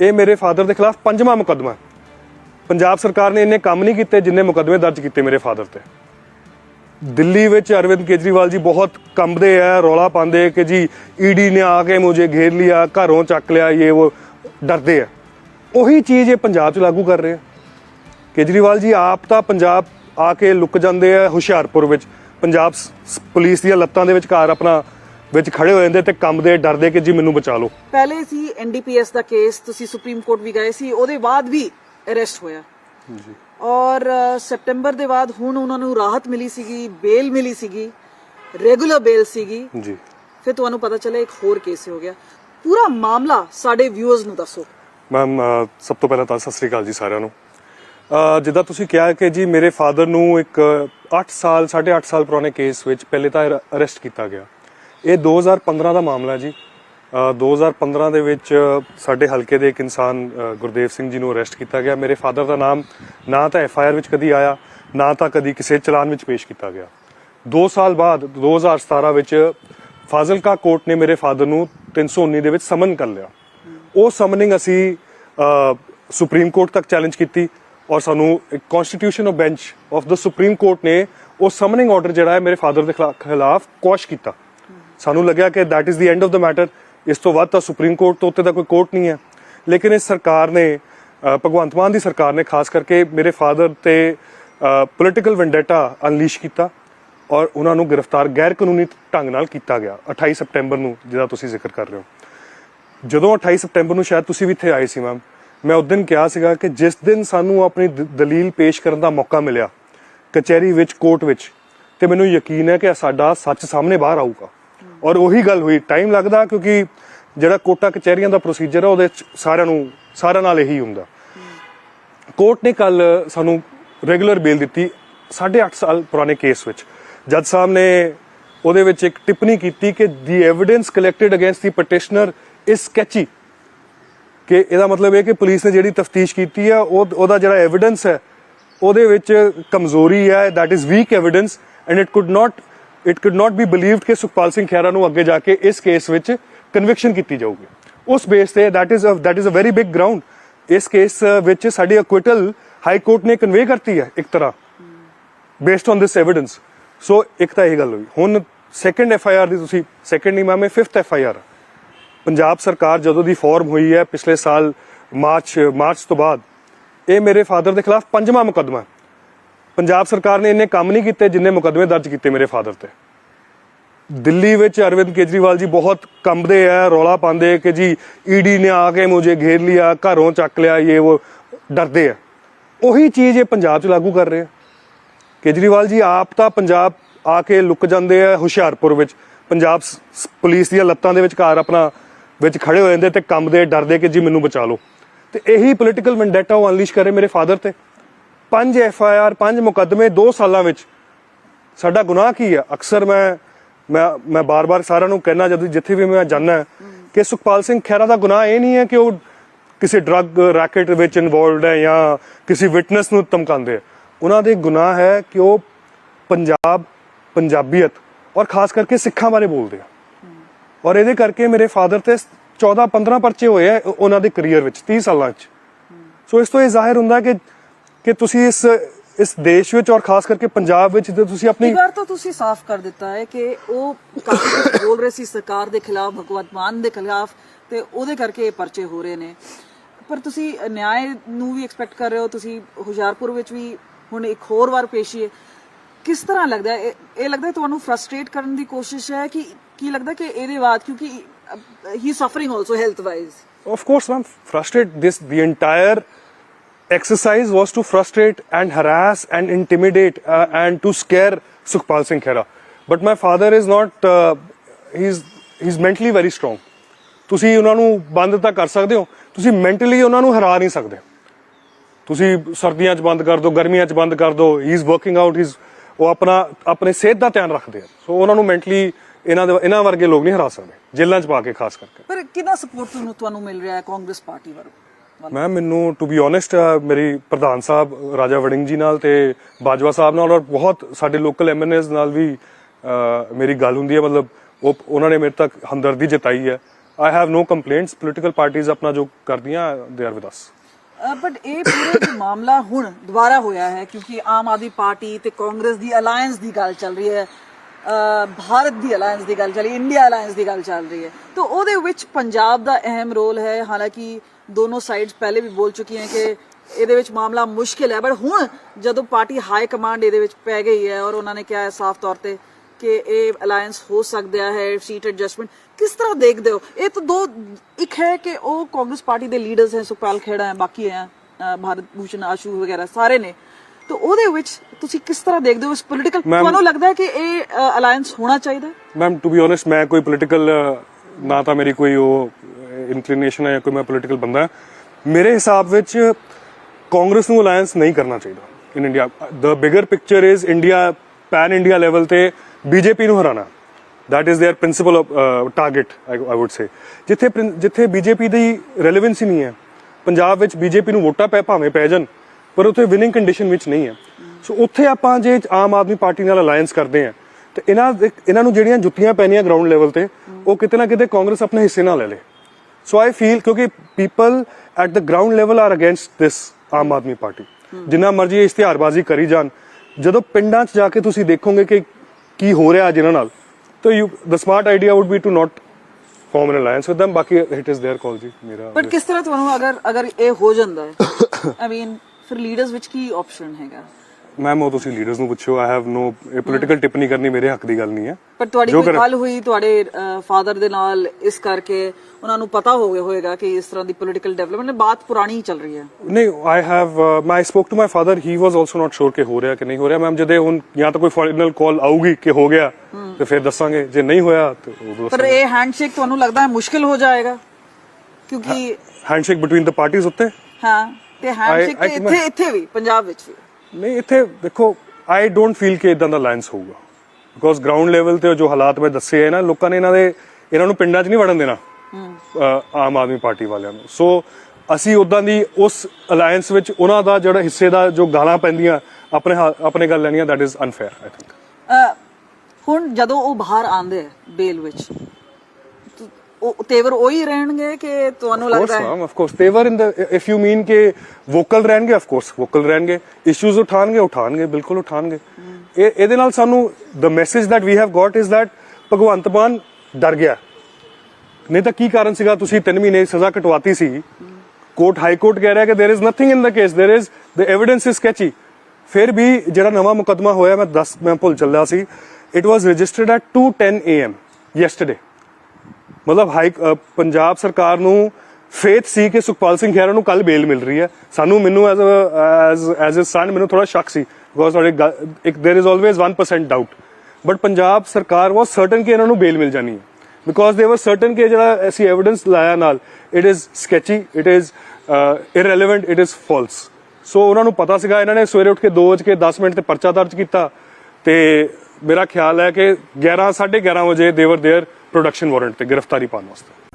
ਇਹ ਮੇਰੇ ਫਾਦਰ ਦੇ ਖਿਲਾਫ ਪੰਜਵਾਂ ਮੁਕੱਦਮਾ ਹੈ। ਪੰਜਾਬ ਸਰਕਾਰ ਨੇ ਇੰਨੇ ਕੰਮ ਨਹੀਂ ਕੀਤੇ ਜਿੰਨੇ ਮੁਕੱਦਮੇ ਦਰਜ ਕੀਤੇ ਮੇਰੇ ਫਾਦਰ ਤੇ। ਦਿੱਲੀ ਵਿੱਚ ਅਰਵਿੰਦ ਕੇਜਰੀਵਾਲ ਜੀ ਬਹੁਤ ਕੰਬਦੇ ਆ, ਰੌਲਾ ਪਾਉਂਦੇ ਕਿ ਜੀ ਈਡੀ ਨੇ ਆ ਕੇ ਮੁਝੇ ਘੇਰ ਲਿਆ, ਘਰੋਂ ਚੱਕ ਲਿਆ, ਇਹ ਉਹ ਡਰਦੇ ਆ। ਉਹੀ ਚੀਜ਼ ਇਹ ਪੰਜਾਬ 'ਚ ਲਾਗੂ ਕਰ ਰਹੇ ਆ। ਕੇਜਰੀਵਾਲ ਜੀ ਆਪ ਤਾਂ ਪੰਜਾਬ ਆ ਕੇ ਲੁਕ ਜਾਂਦੇ ਆ ਹੁਸ਼ਿਆਰਪੁਰ ਵਿੱਚ। ਪੰਜਾਬ ਪੁਲਿਸ ਦੀਆਂ ਲੱਤਾਂ ਦੇ ਵਿਚਕਾਰ ਆਪਣਾ ਵਿੱਚ ਖੜੇ ਹੋ ਜਾਂਦੇ ਤੇ ਕੰਬਦੇ ਡਰਦੇ ਕਿ ਜੀ ਮੈਨੂੰ ਬਚਾ ਲਓ। ਪਹਿਲੇ ਸੀ ਐਨਡੀਪੀਐਸ ਦਾ ਕੇਸ ਤੁਸੀਂ ਸੁਪਰੀਮ ਕੋਰਟ ਵੀ ਗਏ ਸੀ ਉਹਦੇ ਬਾਅਦ ਵੀ ਅਰੈਸਟ ਹੋਇਆ। ਜੀ ਔਰ ਸੈਪਟੈਂਬਰ ਦੇ ਬਾਅਦ ਹੁਣ ਉਹਨਾਂ ਨੂੰ ਰਾਹਤ ਮਿਲੀ ਸੀਗੀ ਬੇਲ ਮਿਲੀ ਸੀਗੀ ਰੈਗੂਲਰ ਬੇਲ ਸੀਗੀ। ਜੀ। ਫਿਰ ਤੁਹਾਨੂੰ ਪਤਾ ਚੱਲਿਆ ਇੱਕ ਹੋਰ ਕੇਸ ਹੋ ਗਿਆ। ਪੂਰਾ ਮਾਮਲਾ ਸਾਡੇ ਵਿਊਅਰਸ ਨੂੰ ਦੱਸੋ। ਮੈਮ ਸਭ ਤੋਂ ਪਹਿਲਾਂ ਤਾਂ ਸਤਿ ਸ੍ਰੀ ਅਕਾਲ ਜੀ ਸਾਰਿਆਂ ਨੂੰ। ਜਿੱਦਾਂ ਤੁਸੀਂ ਕਿਹਾ ਕਿ ਜੀ ਮੇਰੇ ਫਾਦਰ ਨੂੰ ਇੱਕ 8 ਸਾਲ 8.5 ਸਾਲ ਪੁਰਾਣੇ ਕੇਸ ਵਿੱਚ ਪਹਿਲੇ ਤਾਂ ਅਰੈਸਟ ਕੀਤਾ ਗਿਆ। ਇਹ 2015 ਦਾ ਮਾਮਲਾ ਹੈ ਜੀ। ਅ, 2015 ਦੇ ਵਿੱਚ ਸਾਡੇ ਹਲਕੇ ਦੇ ਇੱਕ ਇਨਸਾਨ ਗੁਰਦੇਵ ਸਿੰਘ ਜੀ ਨੂੰ ਅਰੈਸਟ ਕੀਤਾ ਗਿਆ। ਮੇਰੇ ਫਾਦਰ ਦਾ ਨਾਮ ਨਾ ਤਾਂ ਐਫ ਆਈ ਆਰ ਵਿੱਚ ਕਦੀ ਆਇਆ ਨਾ ਤਾਂ ਕਦੀ ਕਿਸੇ ਚਲਾਨ ਵਿੱਚ ਪੇਸ਼ ਕੀਤਾ ਗਿਆ। 2 ਸਾਲ ਬਾਅਦ 2017 ਵਿੱਚ ਫਾਜ਼ਿਲਕਾ ਕੋਰਟ ਨੇ ਮੇਰੇ ਫਾਦਰ ਨੂੰ 319 ਦੇ ਵਿੱਚ ਸਮਨ ਕਰ ਲਿਆ। ਉਹ ਸਮਨਿੰਗ ਅਸੀਂ ਸੁਪਰੀਮ ਕੋਰਟ ਤੱਕ ਚੈਲੰਜ ਕੀਤੀ ਔਰ ਸਾਨੂੰ ਇੱਕ ਕਨਸਟੀਟਿਊਸ਼ਨ ਆਫ ਬੈਂਚ ਆਫ ਦਾ ਸੁਪਰੀਮ ਕੋਰਟ ਨੇ ਉਹ ਸਮਨਿੰਗ ਆਰਡਰ ਜਿਹੜਾ ਹੈ ਮੇਰੇ ਫਾਦਰ ਦੇ ਖਿਲਾ- ਖਿਲਾਫ ਕੋਸ਼ ਕੀਤਾ। ਸਾਨੂੰ ਲੱਗਿਆ ਕਿ that is the end of ਦਾ ਮੈਟਰ ਇਸ ਤੋਂ ਵੱਧ ਤਾਂ ਸੁਪਰੀਮ ਕੋਰਟ ਤੋਂ ਉੱਤੇ ਦਾ ਕੋਈ ਕੋਰਟ ਨਹੀਂ ਹੈ। ਲੇਕਿਨ ਇਸ ਸਰਕਾਰ ਨੇ ਭਗਵੰਤ ਮਾਨ ਦੀ ਸਰਕਾਰ ਨੇ ਖਾਸ ਕਰਕੇ ਮੇਰੇ ਫਾਦਰ ਤੇ ਪੋਲਿਟੀਕਲ ਵੈਂਡੇਟਾ ਅਨਲੀਸ਼ ਕੀਤਾ ਔਰ ਉਹਨਾਂ ਨੂੰ ਗ੍ਰਿਫਤਾਰ ਗੈਰ ਕਾਨੂੰਨੀ ਢੰਗ ਨਾਲ ਕੀਤਾ ਗਿਆ। 28 ਸਪਟੈਂਬਰ ਨੂੰ, ਜਿਹਦਾ ਤੁਸੀਂ ਜ਼ਿਕਰ ਕਰ ਰਹੇ ਹੋ। ਜਦੋਂ 28 ਸਪਟੈਂਬਰ ਨੂੰ ਸ਼ਾਇਦ ਤੁਸੀਂ ਵੀ ਇੱਥੇ ਆਏ ਸੀ ਮੈਮ ਮੈਂ ਉਸ ਦਿਨ ਕਿਹਾ ਸੀਗਾ ਕਿ ਜਿਸ ਦਿਨ ਸਾਨੂੰ ਆਪਣੀ ਦਲੀਲ ਪੇਸ਼ ਕਰਨ ਦਾ ਮੌਕਾ ਮਿਲਿਆ, ਕਚਹਿਰੀ ਵਿੱਚ ਕੋਰਟ ਵਿੱਚ, ਤੇ ਮੈਨੂੰ ਯਕੀਨ ਹੈ ਕਿ ਸਾਡਾ ਸੱਚ ਸਾਹਮਣੇ ਬਾਹਰ ਆਊਗਾ। ਔਰ ਉਹੀ ਗੱਲ ਹੋਈ। ਟਾਈਮ ਲੱਗਦਾ ਕਿਉਂਕਿ ਜਿਹੜਾ ਕੋਟਾ ਕਚਹਿਰੀਆਂ ਦਾ ਪ੍ਰੋਸੀਜਰ ਹੈ ਉਹਦੇ 'ਚ ਸਾਰਿਆਂ ਨੂੰ ਸਾਰਿਆਂ ਨਾਲ ਇਹੀ ਹੁੰਦਾ। ਕੋਰਟ ਨੇ ਕੱਲ ਸਾਨੂੰ ਰੈਗੂਲਰ ਬੇਲ ਦਿੱਤੀ 8.5 ਸਾਲ ਪੁਰਾਣੇ ਕੇਸ ਵਿੱਚ। ਜੱਜ ਸਾਹਿਬ ਨੇ ਉਹਦੇ ਵਿੱਚ ਇੱਕ ਟਿੱਪਣੀ ਕੀਤੀ ਕਿ the evidence collected against the petitioner is sketchy ਕਿ ਇਹਦਾ ਮਤਲਬ ਇਹ ਕਿ ਪੁਲਿਸ ਨੇ ਜਿਹੜੀ ਤਫਤੀਸ਼ ਕੀਤੀ ਹੈ ਉਹ ਉਹਦਾ ਜਿਹੜਾ ਐਵੀਡੈਂਸ ਹੈ, ਉਹਦੇ ਵਿੱਚ ਕਮਜ਼ੋਰੀ ਹੈ that is weak evidence and it could not it could not be believed ਕਿ ਸੁਖਪਾਲ ਸਿੰਘ ਖਹਿਰਾ ਨੂੰ ਅੱਗੇ ਜਾ ਕੇ ਇਸ ਕੇਸ ਵਿੱਚ ਕਨਵਿਕਸ਼ਨ ਕੀਤੀ ਜਾਊਗੀ। ਉਸ ਬੇਸ ਤੇ that is a, that is a very big ground ਇਸ ਕੇਸ ਵਿੱਚ ਸਾਡੀ ਅਕੁਇਟਲ ਹਾਈ ਕੋਰਟ ਨੇ ਕਨਵੇ ਕਰਤੀ ਹੈ ਇੱਕ ਤਰ੍ਹਾਂ based on this evidence so ਇੱਕ ਤਾਂ ਇਹ ਗੱਲ ਹੋਈ। ਹੁਣ ਸੈਕੰਡ ਐਫ ਆਈ ਆਰ ਦੀ ਤੁਸੀਂ ਸੈਕੰਡ ਨਹੀਂ ma'am fifth F I R Punjab ਸਰਕਾਰ ਜਦੋਂ ਦੀ ਫਾਰਮ ਹੋਈ ਹੈ ਪਿਛਲੇ ਸਾਲ ਮਾਰਚ ਮਾਰਚ ਤੋਂ ਬਾਅਦ, ਇਹ ਮੇਰੇ ਫਾਦਰ ਦੇ ਖਿਲਾਫ ਪੰਜਵਾਂ ਮੁਕੱਦਮਾ ਹੈ। ਪੰਜਾਬ ਸਰਕਾਰ ਨੇ ਇੰਨੇ ਕੰਮ ਨਹੀਂ ਕੀਤੇ ਜਿੰਨੇ ਮੁਕੱਦਮੇ ਦਰਜ ਕੀਤੇ ਮੇਰੇ ਫਾਦਰ ਤੇ। ਦਿੱਲੀ ਵਿੱਚ ਅਰਵਿੰਦ ਕੇਜਰੀਵਾਲ ਜੀ ਬਹੁਤ ਕੰਬਦੇ ਆ, ਰੌਲਾ ਪਾਉਂਦੇ ਕਿ ਜੀ ਈਡੀ ਨੇ ਆ ਕੇ ਮੁਝੇ ਘੇਰ ਲਿਆ, ਘਰੋਂ ਚੱਕ ਲਿਆ, ਇਹ ਉਹ ਡਰਦੇ ਆ। ਉਹੀ ਚੀਜ਼ ਇਹ ਪੰਜਾਬ 'ਚ ਲਾਗੂ ਕਰ ਰਹੇ ਆ। ਕੇਜਰੀਵਾਲ ਜੀ ਆਪ ਤਾਂ ਪੰਜਾਬ ਆ ਕੇ ਲੁਕ ਜਾਂਦੇ ਆ ਹੁਸ਼ਿਆਰਪੁਰ ਵਿੱਚ। ਪੰਜਾਬ ਪੁਲਿਸ ਦੀਆਂ ਲੱਤਾਂ ਦੇ ਵਿਚਕਾਰ ਆਪਣਾ ਵਿੱਚ ਖੜੇ ਹੋ ਜਾਂਦੇ ਤੇ ਕੰਬਦੇ, ਡਰਦੇ ਕਿ ਜੀ ਮੈਨੂੰ ਬਚਾ ਲਓ। ਤੇ ਇਹੀ ਪੋਲੀਟੀਕਲ ਵੈਂਡੇਟਾ ਉਹ ਅਨਲੀਸ਼ ਕਰੇ ਮੇਰੇ ਫਾਦਰ ਤੇ। ਪੰਜ ਐਫ ਆਈ ਆਰ, ਪੰਜ ਮੁਕੱਦਮੇ 2 ਸਾਲਾਂ ਵਿੱਚ। ਸਾਡਾ ਗੁਨਾਹ ਕੀ ਹੈ ਅਕਸਰ ਮੈਂ ਮੈਂ ਮੈਂ ਬਾਰ-ਬਾਰ ਸਾਰਿਆਂ ਨੂੰ ਕਹਿਣਾ ਜਦੋਂ ਜਿੱਥੇ ਵੀ ਮੈਂ ਜਾਣਾ ਕਿ ਸੁਖਪਾਲ ਸਿੰਘ ਖਹਿਰਾ ਦਾ ਗੁਨਾਹ ਇਹ ਨਹੀਂ ਹੈ ਕਿ ਉਹ ਕਿਸੇ ਡਰੱਗ ਰੈਕੇਟ ਵਿੱਚ ਇਨਵੋਲਡ ਹੈ ਜਾਂ ਕਿਸੇ ਵਿਟਨੈਸ ਨੂੰ ਧਮਕਾਉਂਦੇ ਆ। ਉਹਨਾਂ ਦੇ ਗੁਨਾਹ ਹੈ ਕਿ ਉਹ ਪੰਜਾਬ, ਪੰਜਾਬੀਅਤ ਔਰ ਖਾਸ ਕਰਕੇ ਸਿੱਖਾਂ ਬਾਰੇ ਬੋਲਦੇ ਆ। ਔਰ ਇਹਦੇ ਕਰਕੇ ਮੇਰੇ ਫਾਦਰ ਤੇ 14 15 ਪਰਚੇ ਹੋਏ ਆ ਉਹਨਾਂ ਦੇ ਕੈਰੀਅਰ ਵਿੱਚ 30 ਸਾਲਾਂ 'ਚ ਸੋ ਇਸ ਤੋਂ ਇਹ ਜ਼ਾਹਿਰ ਹੁੰਦਾ ਕਿ ਕਿ ਤੁਸੀਂ ਇਸ ਇਸ ਦੇਸ਼ ਵਿੱਚ ਔਰ ਖਾਸ ਕਰਕੇ ਪੰਜਾਬ ਵਿੱਚ ਜਦੋਂ ਤੁਸੀਂ ਆਪਣੀ ਇੱਕ ਵਾਰ ਤਾਂ ਤੁਸੀਂ ਸਾਫ਼ ਕਰ ਦਿੱਤਾ ਹੈ ਕਿ ਉਹ ਕਾਫੀ ਕੁਝ ਬੋਲ ਰਹੇ ਸੀ ਸਰਕਾਰ ਦੇ ਖਿਲਾਫ ਭਗਵੰਤ ਮਾਨ ਦੇ ਖਿਲਾਫ ਤੇ ਉਹਦੇ ਕਰਕੇ ਇਹ ਪਰਚੇ ਹੋ ਰਹੇ ਨੇ। ਪਰ ਤੁਸੀਂ ਨਿਆਂ ਨੂੰ ਵੀ ਐਕਸਪੈਕਟ ਕਰ ਰਹੇ ਹੋ ਤੁਸੀਂ ਹੁਸ਼ਿਆਰਪੁਰ ਵਿੱਚ ਵੀ ਹੁਣ ਇੱਕ ਹੋਰ ਵਾਰ ਪੇਸ਼ੀ ਹੈ ਕਿਸ ਤਰ੍ਹਾਂ ਲੱਗਦਾ ਹੈ? ਇਹ- ਲੱਗਦਾ ਤੁਹਾਨੂੰ ਫਰਸਟ੍ਰੇਟ ਕਰਨ ਦੀ ਕੋਸ਼ਿਸ਼ ਹੈ ਕਿ ਕੀ ਲੱਗਦਾ ਕਿ ਇਹਦੇ ਬਾਅਦ ਕਿਉਂਕਿ he suffering also health wise of course ma'am frustrate this the entire exercise was to frustrate and harass and intimidate uh, and to scare sukhpal singh khera but my father is not uh, he's he's mentally very strong. ਤੁਸੀਂ ਉਹਨਾਂ ਨੂੰ ਬੰਦ ਤਾਂ ਕਰ ਸਕਦੇ ਹੋ ਤੁਸੀਂ mentally ਉਹਨਾਂ ਨੂੰ ਹਰਾ ਨਹੀਂ ਸਕਦੇ। ਤੁਸੀਂ ਸਰਦੀਆਂ 'ਚ ਬੰਦ ਕਰ ਦਿਓ ਗਰਮੀਆਂ 'ਚ ਬੰਦ ਕਰ ਦਿਓ ਹੀ ਇਜ਼ ਵਰਕਿੰਗ ਆਊਟ ਹੀ ਉਹ ਆਪਣਾ ਆਪਣੇ ਸਿਹਤ ਦਾ ਧਿਆਨ ਰੱਖਦੇ ਆ। ਸੋ ਉਹਨਾਂ ਨੂੰ ਮੈਂਟਲੀ ਇਹਨਾਂ ਦੇ ਇਹਨਾਂ ਵਰਗੇ ਲੋਕ ਨਹੀਂ ਹਰਾ ਸਕਦੇ ਜੇਲ੍ਹਾਂ 'ਚ ਪਾ ਕੇ ਖਾਸ ਕਰਕੇ। ਪਰ ਕਿੰਨਾ ਸਪੋਰਟ ਤੁਹਾਨੂੰ ਤੁਹਾਨੂੰ ਮਿਲ ਰਿਹਾ ਹੈ ਕਾਂਗਰਸ ਪਾਰਟੀ ਵੱਲੋਂ? ਮੈਂ ਮੈਨੂੰ ਟੂ ਬੀ ਓਨੈਸਟ ਮੇਰੀ ਪ੍ਰਧਾਨ ਸਾਹਿਬ ਰਾਜਾ ਵੜਿੰਗ ਜੀ ਨਾਲ ਤੇ ਬਾਜਵਾ ਸਾਹਿਬ ਨਾਲ ਔਰ ਬਹੁਤ ਸਾਡੇ ਲੋਕਲ ਐਮਐਨਏਸ ਨਾਲ ਵੀ ਮੇਰੀ ਗੱਲ ਹੁੰਦੀ ਹੈ। ਮਤਲਬ ਉਹ ਉਹਨਾਂ ਨੇ ਮੇਰੇ ਤੱਕ ਹਮਦਰਦੀ ਜਤਾਈ ਹੈ। I have no complaints political ਪਾਰਟੀਆਂ ਆਪਣਾ ਜੋ ਕਰਦੀਆਂ they are with us but ਇਹ ਪੂਰਾ ਜੋ ਮਾਮਲਾ ਹੁਣ ਦੁਬਾਰਾ ਹੋਇਆ ਹੈ ਕਿਉਂਕਿ ਆਮ ਆਦਮੀ ਪਾਰਟੀ ਤੇ ਕਾਂਗਰਸ ਦੀ ਅਲਾਈਅੰਸ ਦੀ ਗੱਲ ਚੱਲ ਰਹੀ ਹੈ ਭਾਰਤ ਦੀ ਅਲਾਈਅੰਸ ਦੀ ਗੱਲ ਚੱਲ ਰਹੀ ਹੈ ਇੰਡੀਆ ਅਲਾਈਅੰਸ ਦੀ ਗੱਲ ਚੱਲ ਰਹੀ ਹੈ। ਤਾਂ ਉਹਦੇ ਵਿੱਚ ਪੰਜਾਬ ਦਾ ਅਹਿਮ ਰੋਲ ਹੈ। ਹਾਲਾਂਕਿ ਦੋਨੋਂ ਸਾਈਡਸ ਪਹਿਲੇ ਵੀ ਬੋਲ ਚੁੱਕੀਆਂ ਕਿ ਇਹਦੇ ਵਿੱਚ ਮਾਮਲਾ ਮੁਸ਼ਕਿਲ ਹੈ ਪਰ ਹੁਣ ਜਦੋਂ ਪਾਰਟੀ ਹਾਈ ਕਮਾਂਡ ਇਹਦੇ ਵਿੱਚ ਪੈ ਗਈ ਹੈ ਔਰ ਉਹਨਾਂ ਨੇ ਕਿਹਾ ਹੈ ਸਾਫ਼ ਤੌਰ ਤੇ ਕਿ ਇਹ ਅਲਾਈਅੰਸ ਹੋ ਸਕਦਾ ਹੈ ਸੀਟ ਐਡਜਸਟਮੈਂਟ ਕਿਸ ਤਰ੍ਹਾਂ ਦੇਖਦੇ ਹੋ? ਇਹ ਤਾਂ ਦੋ ਇੱਕ ਹੈ ਕਿ ਉਹ ਕਾਂਗਰਸ ਪਾਰਟੀ ਦੇ ਲੀਡਰਸ ਹੈ ਸੁਖਪਾਲ ਖੇੜਾ ਹੈ ਬਾਕੀ ਹੈ ਭਾਰਤ ਭੂਸ਼ਣ ਆਸ਼ੂ ਵਗੈਰਾ ਸਾਰੇ ਨੇ। ਤਾਂ ਉਹਦੇ ਵਿੱਚ ਤੁਸੀਂ ਕਿਸ ਤਰ੍ਹਾਂ ਦੇਖਦੇ ਹੋ? ਇਸ ਪੋਲੀਟੀਕਲ ਤੁਹਾਨੂੰ ਲੱਗਦਾ ਹੈ ਕਿ ਇਹ ਅਲਾਈਅੰਸ ਹੋਣਾ ਚਾਹੀਦਾ ਹੈ? ਮੈਮ ਟੂ ਬੀ ਓਨੈਸਟ ਮੈਂ ਕੋਈ ਪੋਲੀਟੀਕਲ ਨਾ ਤਾਂ ਮੇਰੀ ਕੋਈ ਉਹ ਇਨਕਲੀਨੇਸ਼ਨ ਹੈ ਜਾਂ ਕੋਈ ਮੈਂ ਪੋਲੀਟੀਕਲ ਬੰਦਾ ਮੇਰੇ ਹਿਸਾਬ ਵਿੱਚ ਕਾਂਗਰਸ ਨੂੰ ਅਲਾਈਅੰਸ ਨਹੀਂ ਕਰਨਾ ਚਾਹੀਦਾ in India the bigger picture is India pan India level ਤੇ ਬੀਜੇਪੀ ਨੂੰ ਹਰਾਣਾ that is their principal target I I, I would say. ਜਿੱਥੇ ਪ੍ਰਿੰ- ਜਿੱਥੇ ਬੀਜੇਪੀ ਦੀ ਰੈਲੇਵੈਂਸ ਹੀ ਨਹੀਂ ਹੈ ਪੰਜਾਬ ਵਿੱਚ ਬੀਜੇਪੀ ਨੂੰ ਵੋਟਾਂ ਪੈ ਭਾਵੇਂ ਪੈ ਜਾਣ ਪਰ ਉੱਥੇ ਵਿਨਿੰਗ ਕੰਡੀਸ਼ਨ ਵਿੱਚ ਨਹੀਂ ਹੈ। ਸੋ ਉੱਥੇ ਆਪਾਂ ਜੇ ਆਮ ਆਦਮੀ ਪਾਰਟੀ ਨਾਲ ਅਲਾਈਅੰਸ ਕਰਦੇ ਆ ਤੇ ਇਹਨਾਂ ਇਹਨਾਂ ਨੂੰ ਜਿਹੜੀਆਂ ਜੁੱਤੀਆਂ ਪੈਣੀਆਂ ਗਰਾਊਂਡ ਲੈਵਲ ਤੇ ਉਹ ਕਿਤੇ ਨਾ ਕਿਤੇ ਕਾਂਗਰਸ ਆਪਣੇ ਹਿੱਸੇ ਨਾਲ ਲੈ ਲੇ। ਸੋ ਆਈ ਫੀਲ ਕਿਉਂਕਿ people at the ground level are against this Aam Aadmi Party ਜਿੰਨਾ ਮਰਜ਼ੀ ਇਸ਼ਤਿਹਾਰਬਾਜ਼ੀ ਕਰੀ ਜਾਣ ਜਦੋਂ ਪਿੰਡਾਂ 'ਚ ਜਾ ਕੇ ਤੁਸੀਂ ਦੇਖੋਗੇ ਕਿ ਕੀ ਹੋ ਰਿਹਾ ਜਿਨ੍ਹਾਂ ਨਾਲ ਤਾਂ you the smart idea would be to not form an alliance with them ਬਾਕੀ ਇਟ ਇਜ਼ देयर ਕਾਲ ਜੀ ਮੇਰਾ ਪਰ ਕਿਸ ਤਰ੍ਹਾਂ ਤੁਹਾਨੂੰ ਅਗਰ ਅਗਰ ਇਹ ਹੋ ਜਾਂਦਾ ਹੈ ਆਈ ਮੀਨ ਫਿਰ ਲੀਡਰਸ ਵਿੱਚ ਕੀ ਆਪਸ਼ਨ ਹੈਗਾ ਮੈਮ ਉਹ ਤੁਸੀਂ ਲੀਡਰਸ ਨੂੰ ਪੁੱਛੋ ਆਈ ਹੈਵ ਨੋ ਇਹ ਪੋਲੀਟੀਕਲ ਟਿੱਪਣੀ ਕਰਨੀ ਮੇਰੇ ਹੱਕ ਦੀ ਗੱਲ ਨਹੀਂ ਹੈ। ਪਰ ਤੁਹਾਡੀ ਕੋਈ ਗੱਲ ਹੋਈ ਤੁਹਾਡੇ ਫਾਦਰ ਦੇ ਨਾਲ ਇਸ ਕਰਕੇ ਉਹਨਾਂ ਨੂੰ ਪਤਾ ਹੋ ਗਿਆ ਹੋਵੇਗਾ ਕਿ ਇਸ ਤਰ੍ਹਾਂ ਦੀ ਪੋਲੀਟੀਕਲ ਡਿਵੈਲਪਮੈਂਟ ਬਾਤ ਪੁਰਾਣੀ ਹੀ ਚੱਲ ਰਹੀ ਹੈ। ਨਹੀਂ ਆਈ ਹੈਵ ਮੈਂ spoke to my father he was also not sure ਕਿ ਹੋ ਰਿਹਾ ਕਿ ਨਹੀਂ ਹੋ ਰਿਹਾ। ਮੈਮ ਜਦੇ ਹੁਣ ਜਾਂ ਤਾਂ ਕੋਈ ਫਾਈਨਲ ਕਾਲ ਆਊਗੀ ਕਿ ਹੋ ਗਿਆ ਤੇ ਫਿਰ ਦੱਸਾਂਗੇ ਜੇ ਨਹੀਂ ਹੋਇਆ ਤੇ ਪਰ ਇਹ ਹੈਂਡਸ਼ੇਕ ਤੁਹਾਨੂੰ ਲੱਗਦਾ ਹੈ ਮੁਸ਼ਕਿਲ ਹੋ ਜਾਏਗਾ? ਕਿਉਂਕਿ ਹੈਂਡਸ਼ੇਕ ਬਿਟਵੀਨ ਦ ਪਾਰਟੀਜ਼ ਉੱਤੇ? ਹਾਂ ਤੇ ਹੈਂਡਸ਼ੇਕ ਇੱਥੇ ਇੱਥੇ ਵੀ ਪੰਜਾਬ ਵਿੱਚ ਵੀ। ਨਹੀਂ ਇੱਥੇ ਦੇਖੋ ਆਈ ਡੋਨਟ ਫੀਲ ਕਿ ਇਦਾਂ ਦਾ ਅਲਾਈਅੰਸ ਹੋਊਗਾ। ਬਿਕੋਜ਼ ਗਰਾਊਂਡ ਲੈਵਲ ਤੇ ਜੋ ਹਾਲਾਤ ਮੈਂ ਦੱਸੇ ਹੈ ਨਾ ਲੋਕਾਂ ਨੇ ਇਹਨਾਂ ਦੇ ਇਹਨਾਂ ਨੂੰ ਪਿੰਡਾਂ 'ਚ ਨਹੀਂ ਵੜਨ ਦੇਣਾ। ਆਮ ਆਦਮੀ ਪਾਰਟੀ ਵਾਲਿਆਂ ਨੂੰ। ਸੋ ਅਸੀਂ ਉਦਾਂ ਦੀ ਉਸ ਅਲਾਈਅੰਸ ਵਿੱਚ ਉਹਨਾਂ ਦਾ ਜਿਹੜਾ ਹਿੱਸੇ ਦਾ ਜੋ ਗਾਲਾਂ ਪੈਂਦੀਆਂ ਆਪਣੇ ਹਾ- ਆਪਣੇ ਗੱਲ ਲੈਣੀਆਂ that is unfair I think uh, ਹੁਣ ਜਦੋਂ ਉਹ ਬਾਹਰ ਆਉਂਦੇ ਆ ਬੇਲ ਵਿੱਚ ਉਹ ਤੇਵਰ ਉਹੀ ਰਹਿਣਗੇ ਕਿ ਤੁਹਾਨੂੰ ਲੱਗਦਾ ਹੈ? ਮੈਮ ਆਫ ਕੋਰਸ ਦੇ ਇਨ ਦ ਇਫ ਯੂ ਮੀਨ ਕਿ ਵੋਕਲ ਰਹਿਣਗੇ ਆਫ ਕੋਰਸ ਵੋਕਲ ਰਹਿਣਗੇ। ਇਸ਼ੂਜ਼ ਉਠਾਣਗੇ ਉਠਾਣਗੇ, ਬਿਲਕੁਲ ਉਠਾਣਗੇ। ਇਹ, ਇਹਦੇ ਨਾਲ ਸਾਨੂੰ the message that we have got is that Bhagwant Mann ਡਰ ਗਿਆ। ਨਹੀਂ ਤਾਂ ਕੀ ਕਾਰਨ ਸੀਗਾ? ਤੁਸੀਂ 3 ਮਹੀਨੇ ਸਜ਼ਾ ਕਟਵਾਤੀ ਸੀ। ਕੋਰਟ ਹਾਈ ਕੋਰਟ ਕਹਿ ਰਿਹਾ ਕਿ there is nothing in the case, there is, the evidence is sketchy ਫਿਰ ਵੀ ਜਿਹੜਾ ਨਵਾਂ ਮੁਕੱਦਮਾ ਹੋਇਆ, ਮੈਂ 10 ਮੈਂ ਭੁੱਲ ਚੱਲਿਆ ਸੀ। It was registered at 2:10 am yesterday ਮਤਲਬ ਹਾਈ ਅ, ਪੰਜਾਬ ਸਰਕਾਰ ਨੂੰ ਫੇਥ ਸੀ ਕਿ ਸੁਖਪਾਲ ਸਿੰਘ ਖਹਿਰਾ ਨੂੰ ਕੱਲ ਬੇਲ ਮਿਲ ਰਹੀ ਹੈ ਸਾਨੂੰ ਮੈਨੂੰ as as as a son ਮੈਨੂੰ ਥੋੜਾ ਸ਼ੱਕ ਸੀ ਬਿਕੋਜ਼ ਤੁਹਾਡੇ ਗ- ਇੱਕ there is always 1% doubt but Punjab ਸਰਕਾਰ ਵਾਸ ਸਰਟਨ ਕਿ ਇਹਨਾਂ ਨੂੰ ਬੇਲ ਮਿਲ ਜਾਣੀ ਹੈ ਬਿਕੋਜ਼ ਦੇ ਵਰ ਸਰਟਨ ਕਿ ਜਿਹੜਾ ਅਸੀਂ ਐਵੀਡੈਂਸ ਲਾਇਆ ਨਾਲ it is sketchy it is irrelevant it is false so ਉਹਨਾਂ ਨੂੰ ਪਤਾ ਸੀਗਾ ਇਹਨਾਂ ਨੇ ਸਵੇਰੇ ਉੱਠ ਕੇ 2 ਵਜੇ ਕੇ 10 ਮਿੰਟ ਤੇ ਪਰਚਾ ਦਰਜ ਕੀਤਾ ਤੇ ਮੇਰਾ ਖਿਆਲ ਹੈ ਕਿ 11 11:30 ਵਜੇ ਦੇਵਰ देयर ਪ੍ਰੋਡਕਸ਼ਨ ਵਾਰੰਟ ਤੇ ਗ੍ਰਿਫਤਾਰੀ ਪਾਉਣ ਵਾਸਤੇ।